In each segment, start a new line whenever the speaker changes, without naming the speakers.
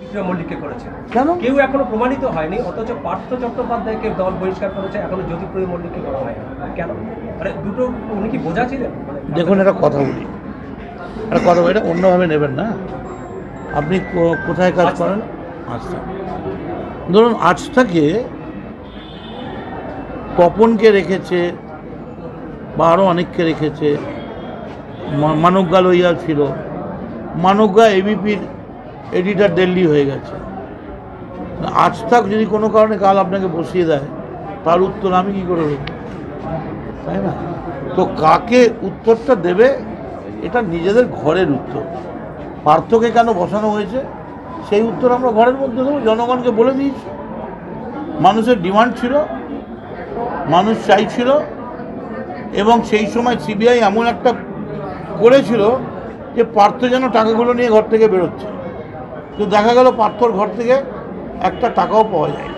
বিক্রম মল্লিককে করেছে।
কেন?
কেউ এখনও প্রমাণিত হয়নি অথচ পার্থ চট্টোপাধ্যায়কে দল বহিষ্কার করেছে এখনও জ্যোতিপ্রিয় মল্লিককে করা হয় কেন? মানে দুটো উনি কি বোঝা ছিলেন
দেখুন একটা কথা বলি। একটা কথা বলি এটা অন্যভাবে নেবেন না। আপনি কোথায় কাজ। করেন? আচ্ছা ধরুন আজটাকে তপনকে রেখেছে বা আরও অনেককে রেখেছে মানবগা লইয়া ছিল। মানবগা এবিপির এডিটার দিল্লি হয়ে গেছে। আজ থাক যদি কোনো কারণে কাল আপনাকে বসিয়ে দেয়, তার উত্তর আমি কি করে দেবো? তাই না? তো কাকে উত্তরটা দেবে, এটা নিজেদের ঘরের উত্তর। পার্থকে কেন বসানো হয়েছে, সেই উত্তর আমরা ঘরের মধ্যে দেবো, জনগণকে বলে দিয়েছি। মানুষের ডিমান্ড ছিল, মানুষ চাইছিল, এবং সেই সময় সিবিআই এমন একটা করেছিল যে পার্থ যেন টাকাগুলো নিয়ে ঘর থেকে বেরোচ্ছে। তো দেখা গেল পার্থর ঘর থেকে একটা টাকাও পাওয়া যায়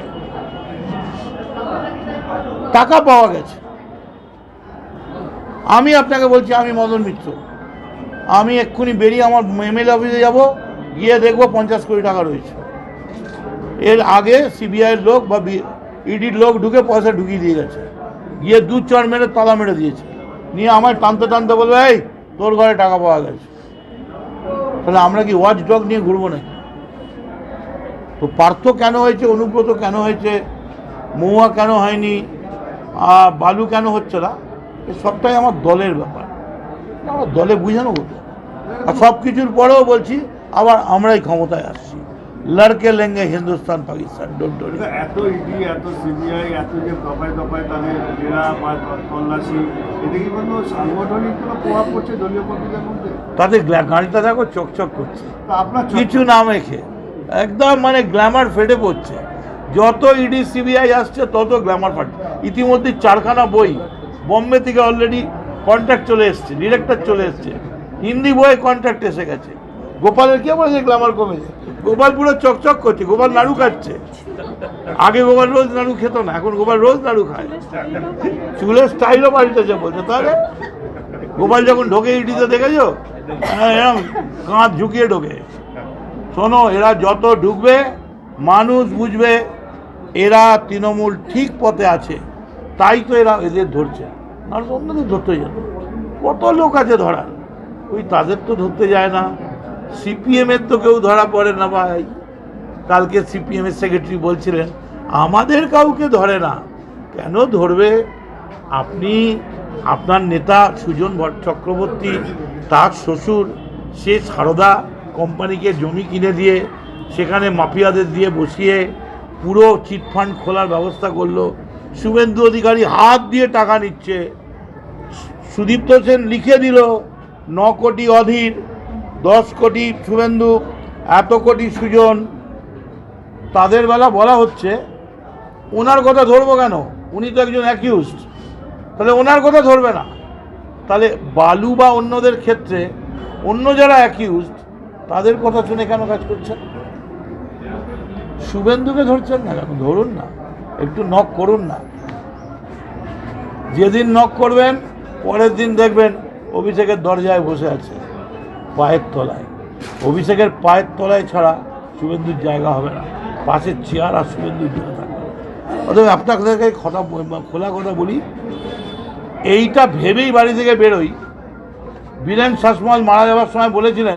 টাকা পাওয়া গেছে। আমি আপনাকে বলছি, আমি মদন মিত্র। আমি এক্ষুনি বেরিয়ে আমার এমএলএ অফিসে যাব, গিয়ে দেখব পঞ্চাশ কোটি টাকা রয়েছে। এর আগে সিবিআইয়ের লোক বা ইডির লোক ঢুকে পয়সা ঢুকিয়ে দিয়ে গেছে। গিয়ে দু চার মেরে তালা মেরে দিয়েছে। নিয়ে আমায় টানতে টানতে বলবে, এই, তোর ঘরে টাকা পাওয়া গেছে। তাহলে আমরা কি ওয়াচ ডগ নিয়ে ঘুরবো নাকি? তো পার্থ কেন হয়েছে অনুব্রত কেন হয়েছে মহুয়া কেন হয়নি আর বালু কেন হচ্ছে না এ সবটাই আমার দলের ব্যাপার। আমার দলে বুঝানো হতো আর সব কিছুর পরেও বলছি আবার আমরাই ক্ষমতায় আসছি। লড়কে লেঙ্গে হিন্দুস্তান পাকিস্তান ডোরি
এত ইডি এত সিবিআই এত যে দফায় দফায় তাদের জেরা বা তল্লাশি এতে কি কোনো সাংগঠনিক কোনো প্রভাব পড়ছে দলীয় কর্মীদের মধ্যে?
তাদের গাড়িটা দেখো চকচক করছে।
আপনার
কিছু না মেখে। একদম মানে গ্ল্যামার ফেটে পড়ছে। যত ইডি সিবিআই আসছে তত গ্ল্যামার ফাটছে। ইতিমধ্যে চারখানা বই বোম্বে থেকে অলরেডি কন্ট্রাক্ট চলে এসছে ডিরেক্টর চলে এসছে। হিন্দি বইয়ে কন্ট্রাক্ট এসে গেছে। গোপালের কে বলেছে গ্ল্যামার কমেছে গোপাল পুরো চকচক করছে গোপাল নাড়ু খাচ্ছে। আগে গোপাল রোজ নাড়ু খেত না এখন গোপাল রোজ নাড়ু খায়। চুলের স্টাইলও পাল্টেছে বলছে তাহলে? গোপাল যখন ঢোকে ইডিতে দেখেছ? হ্যাঁ, এরম কাঁধ ঝুঁকিয়ে ঢোকে। শোনো, এরা যত ঢুকবে, মানুষ বুঝবে এরা তৃণমূল ঠিক পথে আছে। তাই তো এরা এদের ধরছে। মানুষ অন্যদের ধরতে যেত কত লোক আছে ধরার? ওই তাদের তো ধরতে যায় না। সিপিএমের তো কেউ ধরা পড়ে না ভাই। কালকে সিপিএমের সেক্রেটারি বলছিলেন, আমাদের কাউকে ধরে না। কেন ধরবে? আপনি, আপনার নেতা সুজন চক্রবর্তী তার শ্বশুর, সে সারদা কোম্পানিকে জমি কিনে দিয়ে, সেখানে মাফিয়াদের দিয়ে বসিয়ে পুরো চিটফান্ড খোলার ব্যবস্থা করল। শুভেন্দু অধিকারী হাত দিয়ে টাকা নিচ্ছে। সুদীপ্ত সেন লিখে দিল, ন কোটি অধীর, দশ কোটি শুভেন্দু, এত কোটি সুজন। তাদের বেলা বলা হচ্ছে, ওনার কথা ধরবো কেন? উনি তো একজন অ্যাকিউজড তাহলে ওনার কথা ধরবে না। তাহলে বালু বা অন্যদের ক্ষেত্রে অন্য যারা অ্যাকিউজড তাদের কথা শুনে কেন কাজ করছেন? শুভেন্দুকে ধরছেন না কেন? ধরুন না। একটু নক করুন না। যেদিন নক করবেন, পরের দিন দেখবেন অভিষেকের দরজায় বসে আছে পায়ের তলায়। অভিষেকের পায়ের তলায় ছাড়া শুভেন্দুর জায়গা হবে না। পাশের চেয়ার আর শুভেন্দুর জায়গা থাকবে। অতএব আপনাদেরকে কথা খোলা কথা বলি, এইটা ভেবেই বাড়ি থেকে বেরোই। বীরেন শাসমল মারা যাওয়ার সময় বলেছিলেন